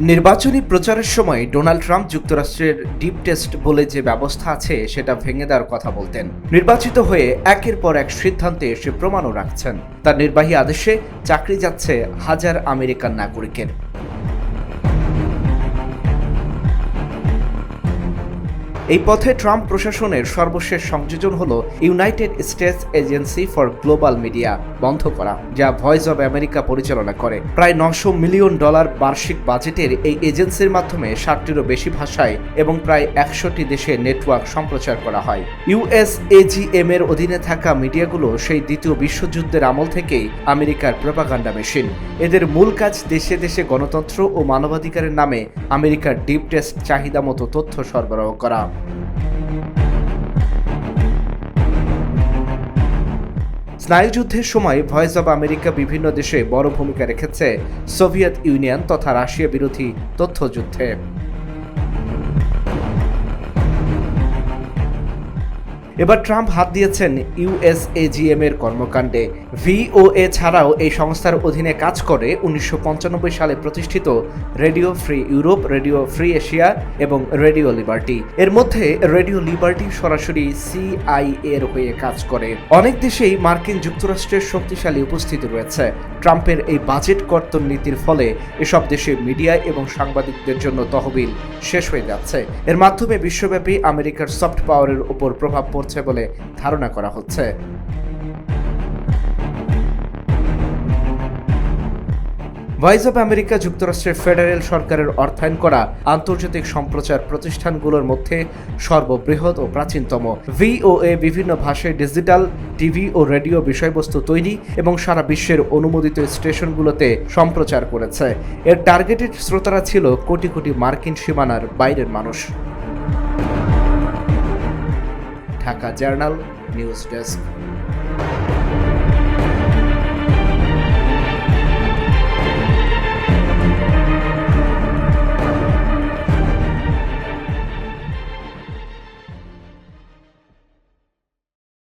নির্বাচনী প্রচারের সময় ডোনাল্ড ট্রাম্প যুক্তরাষ্ট্রের ডিপ টেস্ট বলে যে ব্যবস্থা আছে, সেটা ভেঙে দেওয়ার কথা বলতেন। নির্বাচিত হয়ে একের পর এক সিদ্ধান্তে এসে প্রমাণও রাখছেন। তার নির্বাহী আদেশে চাকরি যাচ্ছে হাজার আমেরিকান নাগরিকের। এই পথে ট্রাম্প প্রশাসনের সর্বশেষ সংযোজন হল United States agency for global media বন্ধ করা, যা ভয়েস অব আমেরিকা পরিচালনা করে। প্রায় নশো মিলিয়ন ডলার বার্ষিক বাজেটের এই এজেন্সির মাধ্যমে ষাটটিরও বেশি ভাষায় এবং প্রায় একশোটি দেশে নেটওয়ার্ক সম্প্রচার করা হয়। ইউএস এজিএম এর অধীনে থাকা মিডিয়াগুলো সেই দ্বিতীয় বিশ্বযুদ্ধের আমল থেকেই আমেরিকার প্রপাগান্ডা মেশিন। এদের মূল কাজ দেশে দেশে গণতন্ত্র ও মানবাধিকারের নামে আমেরিকার ডিপ টেস্ট চাহিদা মতো তথ্য সরবরাহ করা। স্নায়ুযুদ্ধের সময় ভয়েস অব আমেরিকা বিভিন্ন দেশে বড় ভূমিকা রেখেছে সোভিয়েত ইউনিয়ন তথা রাশিয়া বিরোধী তথ্যযুদ্ধে। এবার ট্রাম্প হাত দিয়েছেন ইউএসএজিএম এর কর্মকাণ্ডে। ভিওএ ছাড়াও এই সংস্থার অধীনে কাজ করে উনিশশো সালে প্রতিষ্ঠিত radio free Europe, radio free Asia এবং রেডিও লিবার্টি। এর মধ্যে রেডিও লিবার্টি সরাসরি সিআই এর হয়ে কাজ করে। অনেক দেশেই মার্কিন যুক্তরাষ্ট্রের শক্তিশালী উপস্থিতি রয়েছে। ট্রাম্পের এই বাজেট কর্তন নীতির ফলে এসব দেশে মিডিয়া এবং সাংবাদিকদের জন্য তহবিল শেষ হয়ে যাচ্ছে। এর মাধ্যমে বিশ্বব্যাপী আমেরিকার সফট পাওয়ারের উপর প্রভাব পড়ছে বলে ধারণা করা হচ্ছে। ভয়েস অব আমেরিকা যুক্তরাষ্ট্রের ফেডারেল সরকারের অর্থায়ন করা আন্তর্জাতিক সম্প্রচার প্রতিষ্ঠানগুলোর মধ্যে সর্ববৃহৎ ও প্রাচীনতম। ভিওএ বিভিন্ন ভাষায় ডিজিটাল, টিভি ও রেডিও বিষয়বস্তু তৈরি এবং সারা বিশ্বের অনুমোদিত স্টেশনগুলোতে সম্প্রচার করেছে। এর টার্গেটেড শ্রোতারা ছিল কোটি কোটি মার্কিন সীমানার বাইরের মানুষ। Dhaka journal, news desk.